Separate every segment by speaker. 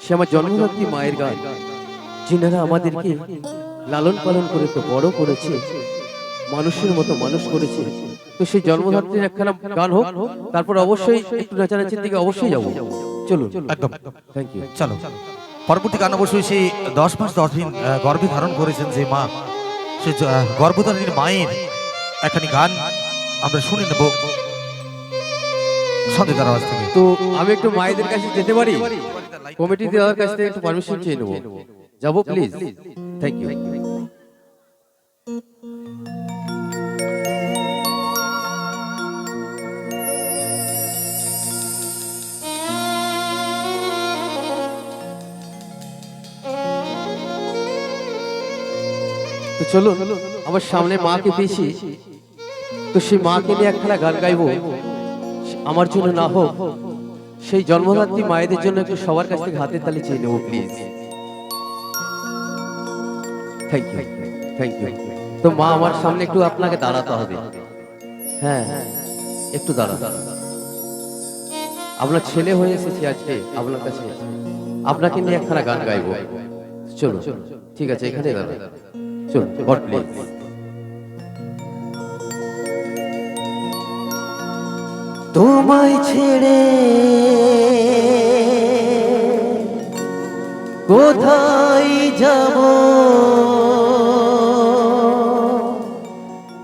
Speaker 1: সে আমার জন্মদাত্রী মায়ের গান। যিনারা আমাদেরকে লালন পালন করে তো বড় করেছে মানুষের মতো মানুষ করেছে। তো সেই জন্মদাত্রীর একখানা গান হোক তারপর অবশ্যই একটু নাচানাচির দিকে অবশ্যই যাব। চলুন।
Speaker 2: একদম।
Speaker 1: থ্যাংক ইউ
Speaker 2: চলো। পরবর্তী গান অবশ্যই সেই দশ মাস দশ দিন গর্ভে ধারণ করেছেন যে মা। সে গর্ভধারিণীর মায়ের একখানি গান আমরা শুনে নেব থেকে।
Speaker 1: তো আমি একটু মায়েদের কাছে যেতে পারি? কমিটি দেওয়ার কাছ থেকে একটু পারমিশন চেয়ে নেব। যাব প্লিজ থ্যাংক ইউ তো চলুন আমার সামনে মাকে পেয়েছি তো সেই মাকে নিয়ে একখানা গান গাইবো। আমার জন্য না হোক সেই জন্মদাত্রী মায়েদের জন্য একটু সবার কাছ থেকে হাতের তালি চেয়ে নেব please thank you thank you তো মা আমার সামনে একটু আপনাকে দাঁড়াতে হবে। হ্যাঁ একটু দাঁড়া আপনার ছেলে হয়ে এসেছি আজকে আপনার কাছে। আপনাকে নিয়ে একখানা গান গাইবো। চলো ঠিক আছে এখানে দাঁড়া চলো গড প্লিজ
Speaker 3: তোমায় ছেড়ে কোথায় যাব?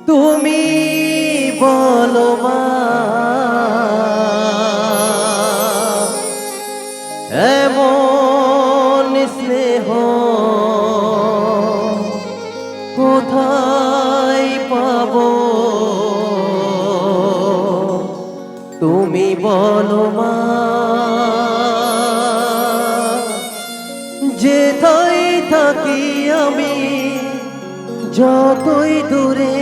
Speaker 3: তুমি বলো মা। এমন বলো মা থাকি আমি যতই দূরে,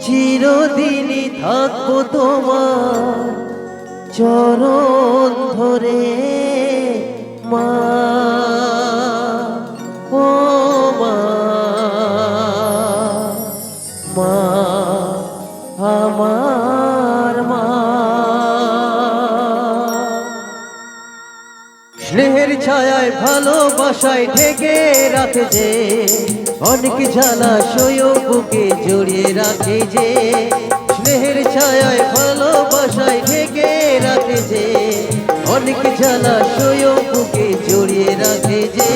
Speaker 3: চিরদিনই থাকব তোমার চরণ ধরে, মা। ও মা। মা, আমার ছায়ায় ভালোবাসায় ঢেকে রাখে যে অনেক জ্বালা সয় বুকে জড়িয়ে রাখে যে। স্নেহের ছায়ায়, ভালোবাসায় ঢেকে রাখে যে অনেক জ্বালা সয় বুকে জড়িয়ে রাখে যে।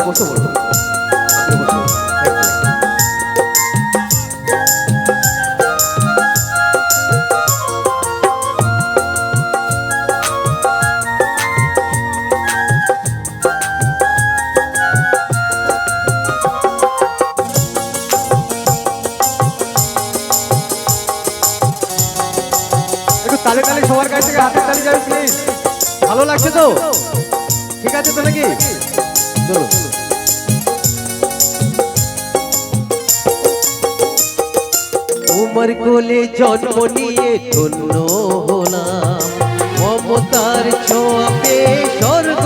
Speaker 1: আপনি বসে। বলুন সবার কাছ থেকে হাতের তালি যাবে ভালো লাগছে তো? ঠিক আছে তো নাকি? চলো
Speaker 3: তোমার কোলে জন্ম নিয়ে ধন্য হলাম। মমতার ছোঁয়া পেয়ে স্বর্গ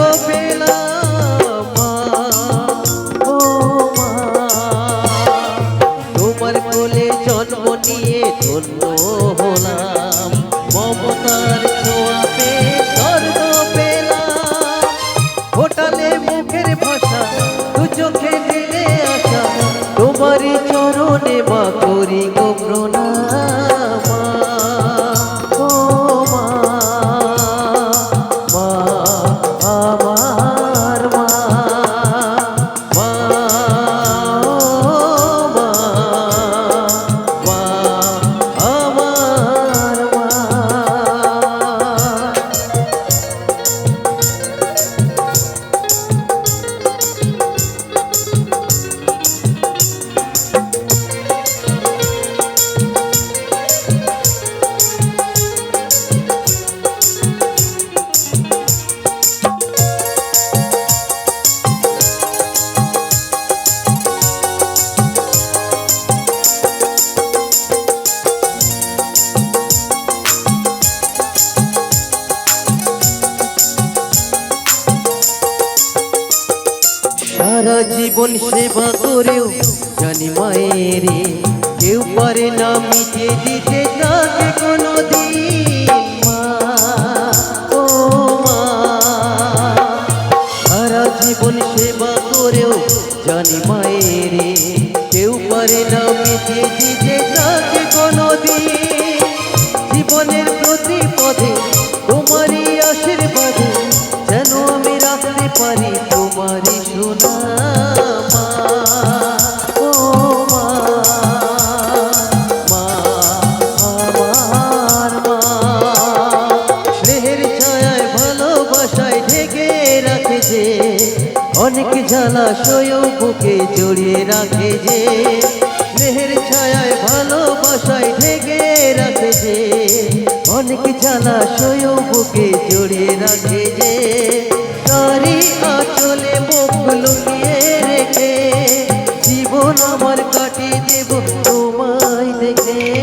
Speaker 3: গো সারা জীবন সেবা করেও জানি মায়ের কেউ পারে না মিটিয়ে দিতে তাকে কোনো ও মা। সারা জীবন সেবা করেও জানি মায়ের কেউ পারে না মিটিয়ে দিতে তাকে কোনো জীবনের প্রতি পদে তোমারই অনেক জলাশয় বুকে জড়িয়ে রাখে যে, মেহের ছায়ায় ভালোবাসায় ঢেকে রাখে যে, অনেক জলাশয় বুকে জড়িয়ে রাখে যে তারি আচলে মুখ লুকিয়ে রেখে, জীবন আমার কাটিয়ে দেব তোমায় দেখে।